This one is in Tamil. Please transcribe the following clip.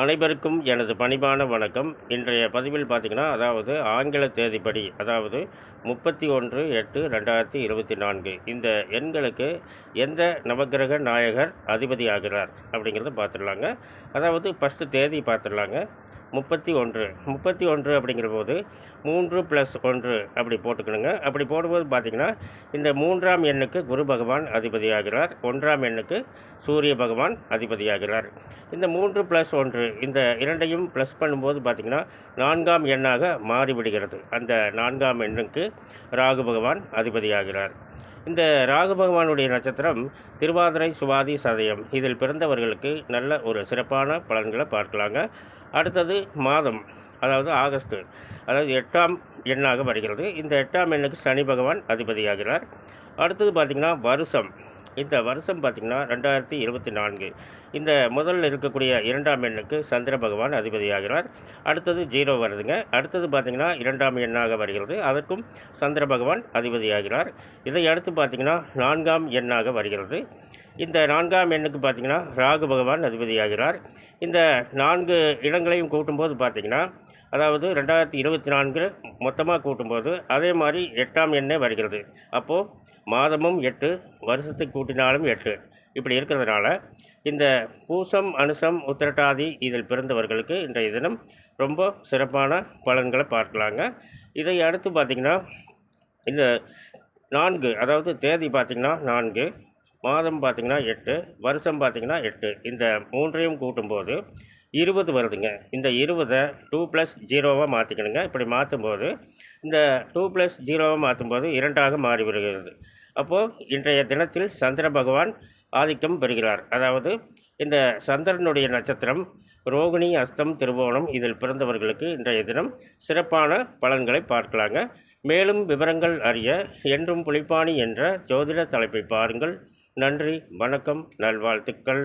அனைவருக்கும் எனது பணிவான வணக்கம். இன்றைய பதிவில் பார்த்திங்கன்னா அதாவது ஆங்கில தேதிப்படி அதாவது முப்பத்தி ஒன்று எட்டு ரெண்டாயிரத்தி இருபத்தி நான்கு. இந்த எண்களுக்கு எந்த நவக்கிரக நாயகர் அதிபதியாகிறார் அப்படிங்கிறத பார்த்துடலாங்க. அதாவது ஃபஸ்ட்டு தேதி பார்த்துடலாங்க. முப்பத்தி ஒன்று. முப்பத்தி ஒன்று அப்படிங்கிற போது மூன்று ப்ளஸ் ஒன்று அப்படி போட்டுக்கணுங்க. அப்படி போடும்போது பார்த்திங்கன்னா இந்த மூன்றாம் எண்ணுக்கு குரு பகவான் அதிபதியாகிறார். ஒன்றாம் எண்ணுக்கு சூரிய பகவான் அதிபதியாகிறார். இந்த மூன்று ப்ளஸ் ஒன்று இந்த இரண்டையும் ப்ளஸ் பண்ணும்போது பார்த்திங்கன்னா நான்காம் எண்ணாக மாறிவிடுகிறது. அந்த நான்காம் எண்ணுக்கு ராகு பகவான் அதிபதியாகிறார். இந்த ராகு பகவானுடைய நட்சத்திரம் திருவாதிரை சுவாதி சதயம். இதில் பிறந்தவர்களுக்கு நல்ல ஒரு சிறப்பான பலன்களை பார்க்கலாங்க. அடுத்தது மாதம் அதாவது ஆகஸ்ட் அதாவது எட்டாம் எண்ணாக வருகிறது. இந்த எட்டாம் எண்ணுக்கு சனி பகவான் அதிபதியாகிறார். அடுத்தது பார்த்திங்கன்னா வருஷம் இந்த வருஷம் பார்த்திங்கன்னா ரெண்டாயிரத்தி இருபத்தி நான்கு. இந்த முதல்ல இருக்கக்கூடிய இரண்டாம் எண்ணுக்கு சந்திர பகவான் அதிபதியாகிறார். அடுத்தது ஜீரோ வருதுங்க. அடுத்தது பார்த்திங்கன்னா இரண்டாம் எண்ணாக வருகிறது. அதற்கும் சந்திர பகவான் அதிபதியாகிறார். இதை அடுத்து பார்த்திங்கன்னா நான்காம் எண்ணாக வருகிறது. இந்த நான்காம் எண்ணுக்கு பார்த்திங்கன்னா ராகு பகவான் அதிபதியாகிறார். இந்த நான்கு இடங்களையும் கூட்டும்போது பார்த்திங்கன்னா அதாவது ரெண்டாயிரத்தி இருபத்தி நான்கு மொத்தமாக கூட்டும்போது அதே மாதிரி எட்டாம் எண்ணே வருகிறது. அப்போது மாதமும் எட்டு வருஷத்துக்கு கூட்டினாலும் எட்டு. இப்படி இருக்கிறதுனால இந்த பூசம் அனுசம் உத்திரட்டாதி இதில் பிறந்தவர்களுக்கு இன்றைய தினம் ரொம்ப சிறப்பான பலன்களை பார்க்கலாங்க. இதை அடுத்து பார்த்திங்கன்னா இந்த நான்கு அதாவது தேதி பார்த்திங்கன்னா நான்கு மாதம் பார்த்திங்கன்னா எட்டு வருஷம் பார்த்திங்கன்னா எட்டு. இந்த மூன்றையும் கூட்டும்போது இருபது வருதுங்க. இந்த இருபதை டூ ப்ளஸ் ஜீரோவாக மாற்றிக்கணுங்க இப்படி மாற்றும்போது இந்த டூ ப்ளஸ் ஜீரோவாக மாற்றும்போது இரண்டாக மாறி வருகிறது. அப்போது இன்றைய தினத்தில் சந்திர பகவான் ஆதிக்கம் பெறுகிறார். அதாவது இந்த சந்திரனுடைய நட்சத்திரம் ரோகிணி அஸ்தம் திருவோணம் இதில் பிறந்தவர்களுக்கு இன்றைய தினம் சிறப்பான பலன்களை பார்க்கலாங்க. மேலும் விவரங்கள் அறிய என்றும் புலிப்பாணி என்ற ஜோதிட தலைப்பை பாருங்கள். நன்றி வணக்கம் நல்வாழ்த்துக்கள்.